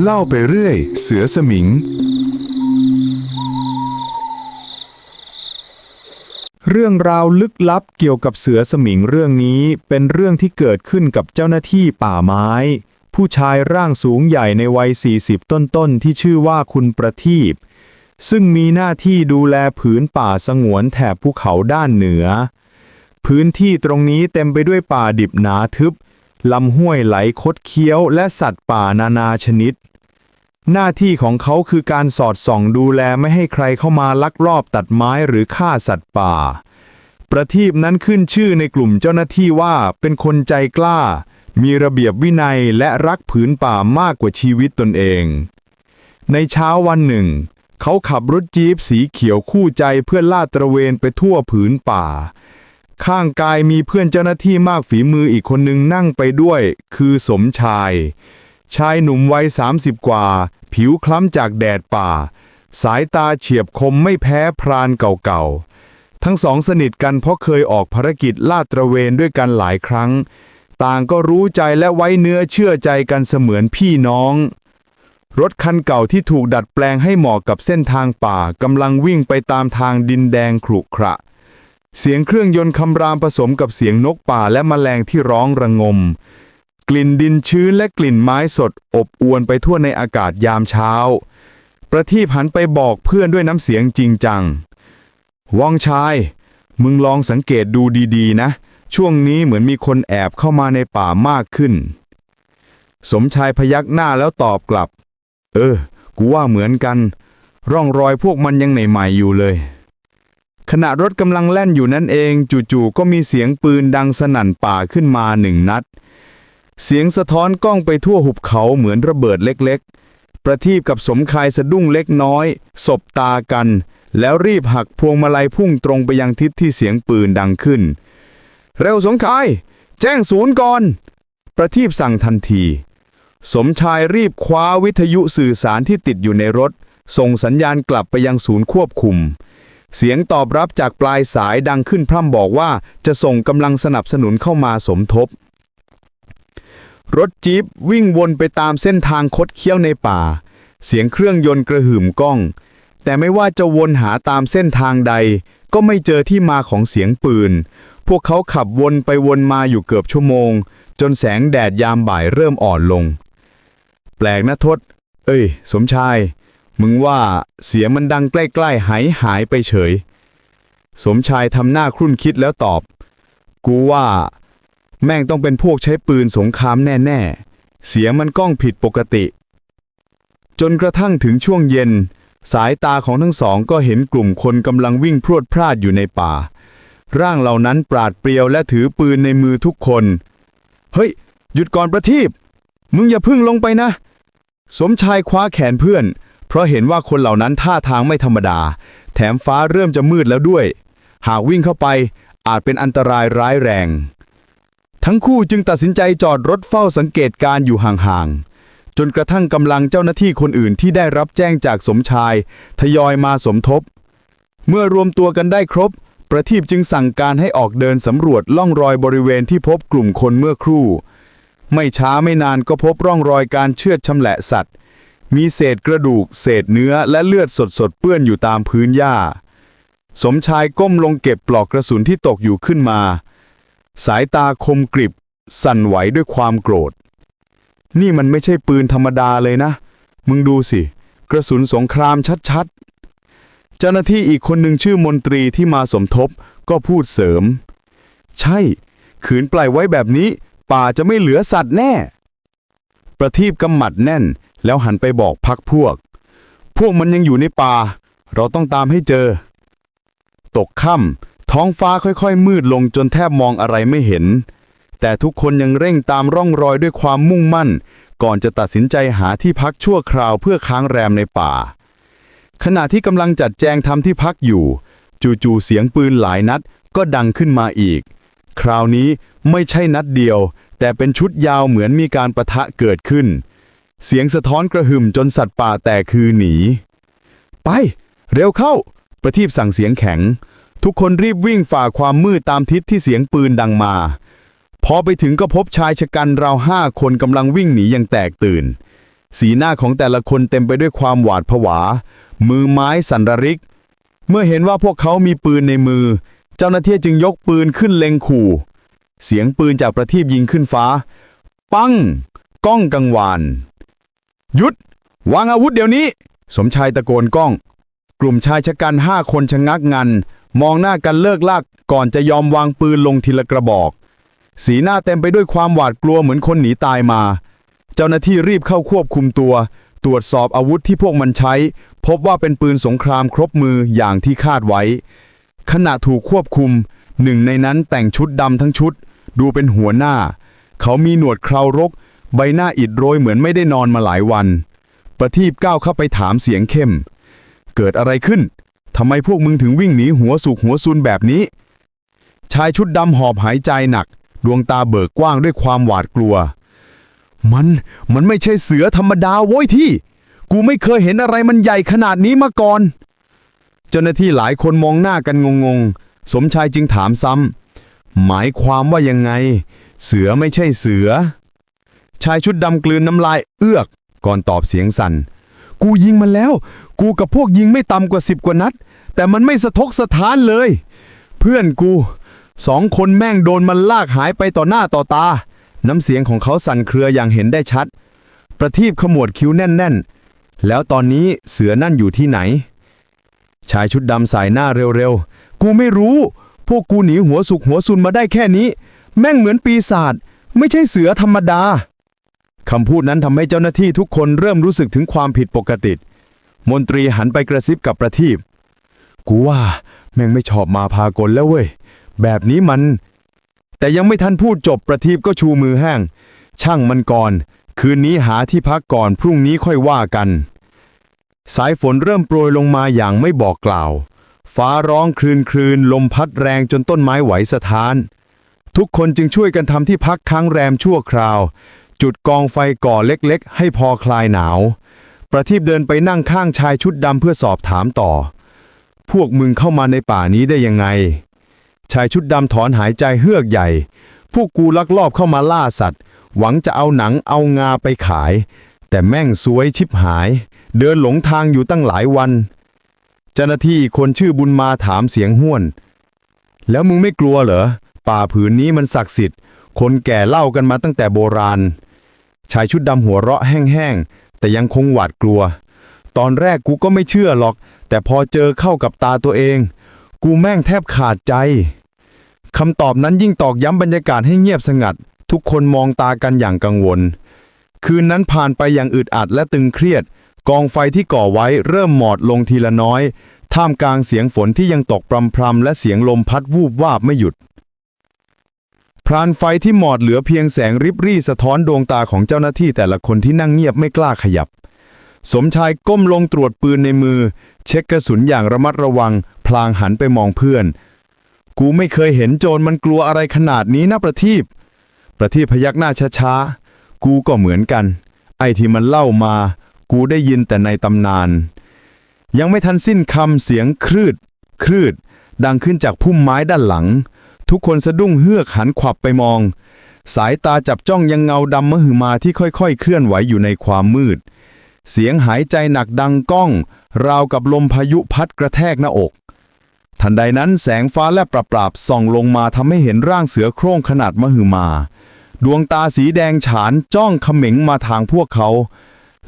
เล่าไปเรื่อย เสือสมิง เรื่องราวลึกลับเกี่ยวกับเสือสมิงเรื่องนี้เป็นเรื่องที่เกิดขึ้นกับเจ้าหน้าที่ป่าไม้ ผู้ชายร่างสูงใหญ่ในวัย 40 ต้นๆ ที่ชื่อว่าคุณประทีปซึ่งมีหน้าที่ดูแลผืนป่าสงวนแถบภูเขาด้านเหนือ พื้นที่ตรงนี้เต็มไปด้วยป่าดิบหนาทึบ ลำห้วยไหลคดเคี้ยวและสัตว์ป่านานาชนิด หน้าที่ของเขาคือการสอดส่องดูแลไม่ให้ใครเข้ามาลักลอบตัดไม้หรือฆ่าสัตว์ป่า ประทีปนั้นขึ้นชื่อในกลุ่มเจ้าหน้าที่ว่าเป็นคนใจกล้า มีระเบียบวินัยและรักผืนป่ามากกว่าชีวิตตนเอง ในเช้าวันหนึ่ง เขาขับรถจี๊ปสีเขียวคู่ใจเพื่อลาดตระเวนไปทั่วผืนป่า ข้างกายมีเพื่อนเจ้าหน้าที่มากฝีมืออีกคนหนึ่งนั่งไปด้วย คือสมชาย ชายหนุ่มวัย 30 กว่า ผิวคล้ำจากแดดป่า สายตาเฉียบคมไม่แพ้พรานเก่าๆ ทั้งสองสนิทกันเพราะเคยออกภารกิจลาดตระเวนด้วยกันหลายครั้ง ต่างก็รู้ใจและไว้เนื้อเชื่อใจกันเสมือนพี่น้อง รถคันเก่าที่ถูกดัดแปลงให้เหมาะกับเส้นทางป่ากำลังวิ่งไปตามทางดินแดงขรุขระ เสียงเครื่องยนต์คำรามผสมกับเสียงนกป่าและแมลงที่ร้องระงม กลิ่นดินชื้นและกลิ่นไม้สด อบอวนไปทั่วในอากาศยามเช้า ประทีปหันไปบอกเพื่อนด้วยน้ำเสียงจริงจังว่องชาย มึงลองสังเกตดูดีๆ นะ ช่วงนี้เหมือนมีคนแอบเข้ามาในป่ามากขึ้น สมชายพยักหน้าแล้วตอบกลับ เออ กูว่าเหมือนกัน ร่องรอยพวกมันยังใหม่ๆอยู่เลย ขณะรถกำลังแล่นอยู่นั่นเองจู่ๆก็มีเสียงปืนดังสนั่นป่าขึ้นมาหนึ่งนัด เสียงสะท้อนกล้องไปทั่วหุบเขาเหมือนระเบิดเล็กๆ ประทีปกับสมคายสะดุ้งเล็กน้อย สบตากัน แล้วรีบหักพวงมาลัยพุ่งตรงไปยังทิศที่เสียงปืนดังขึ้น เร็วสมคาย แจ้งศูนย์ก่อน ประทีปสั่งทันที สมชายรีบคว้าวิทยุสื่อสารที่ติดอยู่ในรถ ส่งสัญญาณกลับไปยังศูนย์ควบคุม เสียงตอบรับจากปลายสายดังขึ้นพร่ำบอกว่าจะส่งกำลังสนับสนุนเข้ามาสมทบ รถจี๊ปวิ่งวนไปตามเส้นทางคดเคี้ยวในป่า เสียงเครื่องยนต์กระหึ่มก้อง แต่ไม่ว่าจะวนหาตามเส้นทางใด ก็ไม่เจอที่มาของเสียงปืน พวกเขาขับวนไปวนมาอยู่เกือบชั่วโมง จนแสงแดดยามบ่ายเริ่มอ่อนลง แปลกนะทศ เอ้ย สมชาย มึงว่าเสียงมันดังใกล้ๆหายหายไปเฉย สมชายทำหน้าครุ่นคิดแล้วตอบ กูว่า แม่งต้องเป็นพวกใช้ปืนสงครามแน่ๆ เสียงมันก้องผิดปกติ จนกระทั่งถึงช่วงเย็น สายตาของทั้งสองก็เห็นกลุ่มคนกำลังวิ่งพรวดพราดอยู่ในป่า ร่างเหล่านั้นปราดเปรียวและถือปืนในมือทุกคน เฮ้ย หยุดก่อนประทีปมึงอย่าพึ่งลงไปนะ สมชายคว้าแขนเพื่อน เพราะเห็นว่าคนเหล่านั้นท่าทางไม่ธรรมดา แถมฟ้าเริ่มจะมืดแล้วด้วย หากวิ่งเข้าไปอาจเป็นอันตรายร้ายแรง ทั้งคู่จึงตัดสินใจจอดรถเฝ้าสังเกตการ์อยู่ห่างๆ จนกระทั่งกำลังเจ้าหน้าที่คนอื่นที่ได้รับแจ้งจากสมชาย ทยอยมาสมทบ เมื่อรวมตัวกันได้ครบ ประทีปจึงสั่งการให้ออกเดินสำรวจล่องรอยบริเวณที่พบกลุ่มคนเมื่อครู่ ไม่ช้าไม่นานก็พบร่องรอยการเชือดชำแหละสัตว์ มีเศษกระดูก เศษเนื้อและเลือดสดๆเปื้อนอยู่ตามพื้นหญ้า สมชายก้มลงเก็บปลอกกระสุนที่ตกอยู่ขึ้นมา สายตาคมกริบ สั่นไหวด้วยความโกรธ นี่มันไม่ใช่ปืนธรรมดาเลยนะ มึงดูสิ กระสุนสงครามชัดๆ เจ้าหน้าที่อีกคนหนึ่งชื่อมนตรีที่มาสมทบก็พูดเสริม ใช่ ขืนปล่อยไว้แบบนี้ ป่าจะไม่เหลือสัตว์แน่ ประทีปกำหมัดแน่น แล้วหันไปบอกพักพวก พวกมันยังอยู่ในป่า เราต้องตามให้เจอ ตกค่ำท้องฟ้าค่อยๆ มืดลงจนแทบมองอะไรไม่เห็น แต่ทุกคนยังเร่งตามร่องรอยด้วยความมุ่งมั่น ก่อนจะตัดสินใจหาที่พักชั่วคราวเพื่อค้างแรมในป่า ขณะที่กำลังจัดแจงทำที่พักอยู่ จู่ๆเสียงปืนหลายนัดก็ดังขึ้นมาอีก คราวนี้ไม่ใช่นัดเดียว แต่เป็นชุดยาวเหมือนมีการประทะเกิดขึ้น เสียงสะท้อนกระหึ่มจนสัตว์ป่าแตกคือหนี ไป เร็วเข้า ประทีปสั่งเสียงแข็ง ทุกคนรีบวิ่งฝ่าความมืดตามทิศที่เสียงปืนดังมา พอไปถึงก็พบชายชะกันราวห้าคนกำลังวิ่งหนีอย่างแตกตื่น สีหน้าของแต่ละคนเต็มไปด้วยความหวาดผวา มือไม้สันระริก เมื่อเห็นว่าพวกเขามีปืนในมือ เจ้าหน้าที่จึงยกปืนขึ้นเล็งขู่ เสียงปืนจากประทีปยิงขึ้นฟ้า ปัง ก้องกังวาน หยุด วางอาวุธเดี๋ยวนี้ สมชายตะโกนก้อง กลุ่มชายชะกันห้าคนชะงักงัน มองหน้ากันเลิกลากก่อนจะยอมวางปืนลงทีละกระบอก สีหน้าเต็มไปด้วยความหวาดกลัวเหมือนคนหนีตายมา เจ้าหน้าที่รีบเข้าควบคุมตัว ตรวจสอบอาวุธที่พวกมันใช้ พบว่าเป็นปืนสงครามครบมืออย่างที่คาดไว้ ขณะถูกควบคุม หนึ่งในนั้นแต่งชุดดำทั้งชุด ดูเป็นหัวหน้า เขามีหนวดเครารก ใบหน้าอิดโรยเหมือนไม่ได้นอนมาหลายวัน ประทีปก้าวเข้าไปถามเสียงเข้ม เกิดอะไรขึ้นทำไมพวกมึงถึงวิ่งหนีหัวสุกหัวซุนแบบนี้ ชายชุดดำหอบหายใจหนัก ดวงตาเบิกกว้างด้วยความหวาดกลัว มันมันไม่ใช่เสือธรรมดาโว้ยที่ กูไม่เคยเห็นอะไรมันใหญ่ขนาดนี้มาก่อน เจ้าหน้าที่หลายคนมองหน้ากันงงๆ สมชายจึงถามซ้ำหมายความว่ายังไง เสือไม่ใช่เสือ ชายชุดดำกลืนน้ำลายเอื้อก ก่อนตอบเสียงสัน่น กูยิงมันแล้ว กูกับพวกยิงไม่ต่ำกว่าสิบกว่านัด แต่มันไม่สะทกสะท้านเลย เพื่อนกูสองคนแม่งโดนมันลากหายไปต่อหน้าต่อตา น้ำเสียงของเขาสั่นเครืออย่างเห็นได้ชัด ประทีปขมวดคิ้วแน่น ๆ แล้วตอนนี้เสือนั่นอยู่ที่ไหน ชายชุดดำสายหน้าเร็วๆ กูไม่รู้ พวกกูหนีหัวสุกหัวซุนมาได้แค่นี้ แม่งเหมือนปีศาจไม่ใช่เสือธรรมดา คำพูดนั้นทำให้เจ้าหน้าที่ทุกคนเริ่มรู้สึกถึงความผิดปกติ มนตรีหันไปกระซิบกับประทีปกูว่า แม่งไม่ชอบมาพากลแล้วเว้ย แบบนี้มัน แต่ยังไม่ทันพูดจบประทีปก็ชูมือแห้ง ช่างมันก่อน คืนนี้หาที่พักก่อนพรุ่งนี้ค่อยว่ากัน สายฝนเริ่มโปรยลงมาอย่างไม่บอกกล่าว ฟ้าร้องคลืนคลืนลมพัดแรงจนต้นไม้ไหวสะท้าน ทุกคนจึงช่วยกันทำที่พักค้างแรมชั่วคราว จุดกองไฟก่อเล็กๆ ให้พอคลายหนาว ประทีปเดินไปนั่งข้างชายชุดดำเพื่อสอบถามต่อ พวกมึงเข้ามาในป่านี้ได้ยังไง ชายชุดดำถอนหายใจเฮือกใหญ่ พวกกูลักลอบเข้ามาล่าสัตว์ หวังจะเอาหนังเอางาไปขาย แต่แม่งซวยชิบหาย เดินหลงทางอยู่ตั้งหลายวัน เจ้าหน้าที่คนชื่อบุญมาถามเสียงห้วน แล้วมึงไม่กลัวเหรอ ป่าผืนนี้มันศักดิ์สิทธิ์ คนแก่เล่ากันมาตั้งแต่โบราณ ชายชุดดำหัวเราะแห้งๆ แต่ยังคงหวาดกลัว ตอนแรกกูก็ไม่เชื่อหรอก แต่พอเจอเข้ากับตาตัวเอง กูแม่งแทบขาดใจคำตอบนั้นยิ่งตอกย้ำบรรยากาศให้เงียบสงัด ทุกคนมองตากันอย่างกังวล คืนนั้นผ่านไปอย่างอึดอัดและตึงเครียด กองไฟที่ก่อไว้เริ่มหมอดลงทีละน้อย ท่ามกลางเสียงฝนที่ยังตกพรำๆและเสียงลมพัดวูบวาบไม่หยุด พรานไฟที่หมอดเหลือเพียงแสงริบรี่สะท้อนดวงตาของเจ้าหน้าที่แต่ละคนที่นั่งเงียบไม่กล้าขยับ สมชายก้มลงตรวจปืนในมือ เช็คกระสุนอย่างระมัดระวัง พลางหันไปมองเพื่อน กูไม่เคยเห็นโจรมันกลัวอะไรขนาดนี้นะประทีปประทีปพยักหน้าช้าๆ กูก็เหมือนกัน ไอ้ที่มันเล่ามา กูได้ยินแต่ในตำนาน ยังไม่ทันสิ้นคำเสียงครืดครืด ดังขึ้นจากพุ่มไม้ด้านหลัง ทุกคนสะดุ้งเฮือกหันขวับไปมอง สายตาจับจ้องยังเงาดำมหึมาที่ค่อยๆ เคลื่อนไหวอยู่ในความมืด เสียงหายใจหนักดังก้อง ราวกับลมพายุพัดกระแทกหน้าอก ทันใดนั้นแสงฟ้าแลบปราบๆส่องลงมาทำให้เห็นร่างเสือโคร่งขนาดมหึมา ดวงตาสีแดงฉานจ้องเขม็งมาทางพวกเขา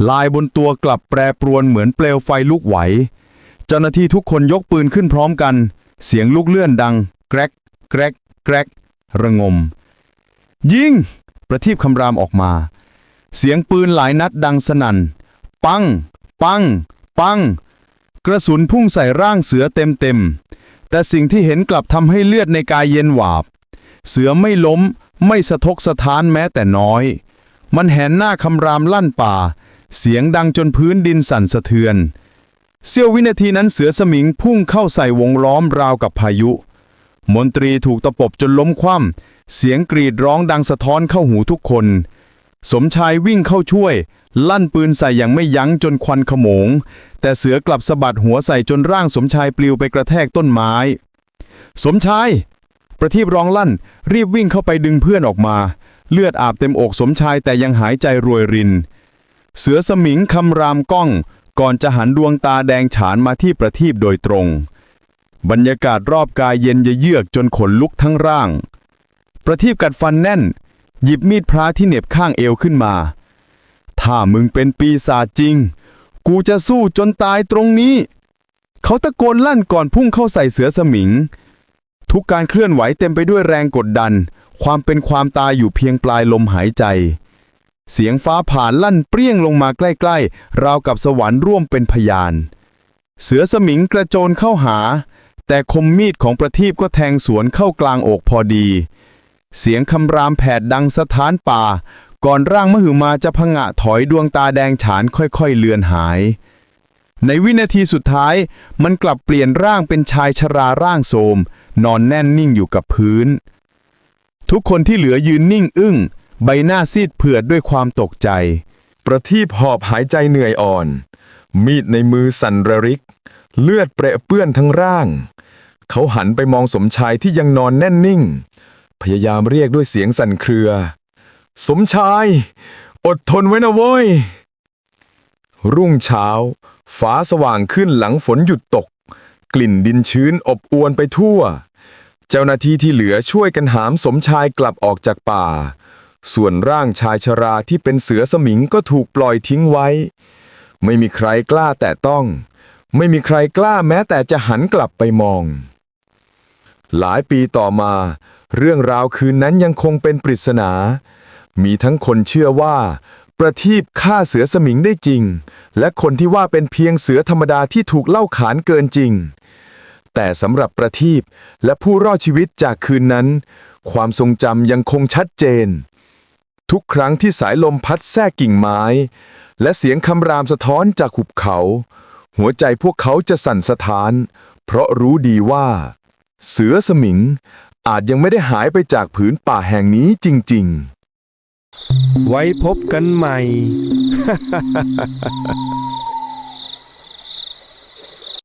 ลายบนตัวกลับแปรปรวนเหมือนเปลวไฟลุกไหว เจ้าหน้าที่ทุกคนยกปืนขึ้นพร้อมกัน เสียงลูกเลื่อนดัง แกรก กรกแกรกระงม ยิง ประทีปคำรามออกมา เสียงปืนหลายนัดดังสนั่น ปัง ปัง ปัง กระสุนพุ่งใส่ร่างเสือเต็มเต็ม แต่สิ่งที่เห็นกลับทำให้เลือดในกายเย็นหวาบ เสือไม่ล้ม ไม่สะทกสะท้านแม้แต่น้อย มันแหนหน้าคำรามลั่นป่า เสียงดังจนพื้นดินสั่นสะเทือน เสี้ยววินาทีนั้นเสือสมิงพุ่งเข้าใส่วงล้อมราวกับพายุ มนตรีถูกตะปบจนล้มคว่ำเสียงกรีดร้องดังสะท้อนเข้าหูทุกคน สมชายวิ่งเข้าช่วย ลั่นปืนใส่อย่างไม่ยั้งจนควันขโมง แต่เสือกลับสะบัดหัวใส่จนร่างสมชายปลิวไปกระแทกต้นไม้ สมชาย ประทีปร้องลั่น รีบวิ่งเข้าไปดึงเพื่อนออกมา เลือดอาบเต็มอกสมชายแต่ยังหายใจรวยริน เสือสมิงคำรามก้อง ก่อนจะหันดวงตาแดงฉานมาที่ประทีปโดยตรง บรรยากาศรอบกายเย็นเยือกจนขนลุกทั้งร่าง ประทีปกัดฟันแน่น หยิบมีดพระที่เหน็บข้างเอวขึ้นมา ถ้ามึงเป็นปีศาจจริง กูจะสู้จนตายตรงนี้ เขาตะโกนลั่นก่อนพุ่งเข้าใส่เสือสมิง ทุกการเคลื่อนไหวเต็มไปด้วยแรงกดดัน ความเป็นความตายอยู่เพียงปลายลมหายใจ เสียงฟ้าผ่านลั่นเปรี้ยงลงมาใกล้ๆ ราวกับสวรรค์ร่วมเป็นพยาน เสือสมิงกระโจนเข้าหา แต่คมมีดของประทีปก็แทงสวนเข้ากลางอกพอดี เสียงคำรามแผดดังสถานป่า ก่อนร่างมหึมาจะพงะถอยดวงตาแดงฉานค่อยๆเลือนหาย ในวินาทีสุดท้ายมันกลับเปลี่ยนร่างเป็นชายชราร่างโทมนอนแน่นนิ่งอยู่กับพื้น ทุกคนที่เหลือยืนนิ่งอึ้ง ใบหน้าซีดเผือดด้วยความตกใจ ประทีปหอบหายใจเหนื่อยอ่อน มีดในมือสั่นระริก เลือดเปรอะเปื้อนทั้งร่าง เขาหันไปมองสมชายที่ยังนอนแน่นนิ่ง พยายามเรียกด้วยเสียงสั่นเครือ สมชาย อดทนไว้นะเว้ย รุ่งเช้า ฟ้าสว่างขึ้นหลังฝนหยุดตก กลิ่นดินชื้นอบอวนไปทั่ว เจ้าหน้าที่ที่เหลือช่วยกันหามสมชายกลับออกจากป่า ส่วนร่างชายชราที่เป็นเสือสมิงก็ถูกปล่อยทิ้งไว้ ไม่มีใครกล้าแต่ต้องไม่มีใครกล้าแม้แต่จะหันกลับไปมอง หลายปีต่อมา เรื่องราวคืนนั้นยังคงเป็นปริศนา มีทั้งคนเชื่อว่า ประทีปฆ่าเสือสมิงได้จริง และคนที่ว่าเป็นเพียงเสือธรรมดาที่ถูกเล่าขานเกินจริง แต่สำหรับประทีปและผู้รอดชีวิตจากคืนนั้น ความทรงจำยังคงชัดเจน ทุกครั้งที่สายลมพัดแทรกกิ่งไม้ และเสียงคำรามสะท้อนจากหุบเขา หัวใจพวกเขาจะสั่นสะท้าน เพราะรู้ดีว่า เสือสมิง อาจยังไม่ได้หายไปจากผืนป่าแห่งนี้จริง ๆ ไว้พบกันใหม่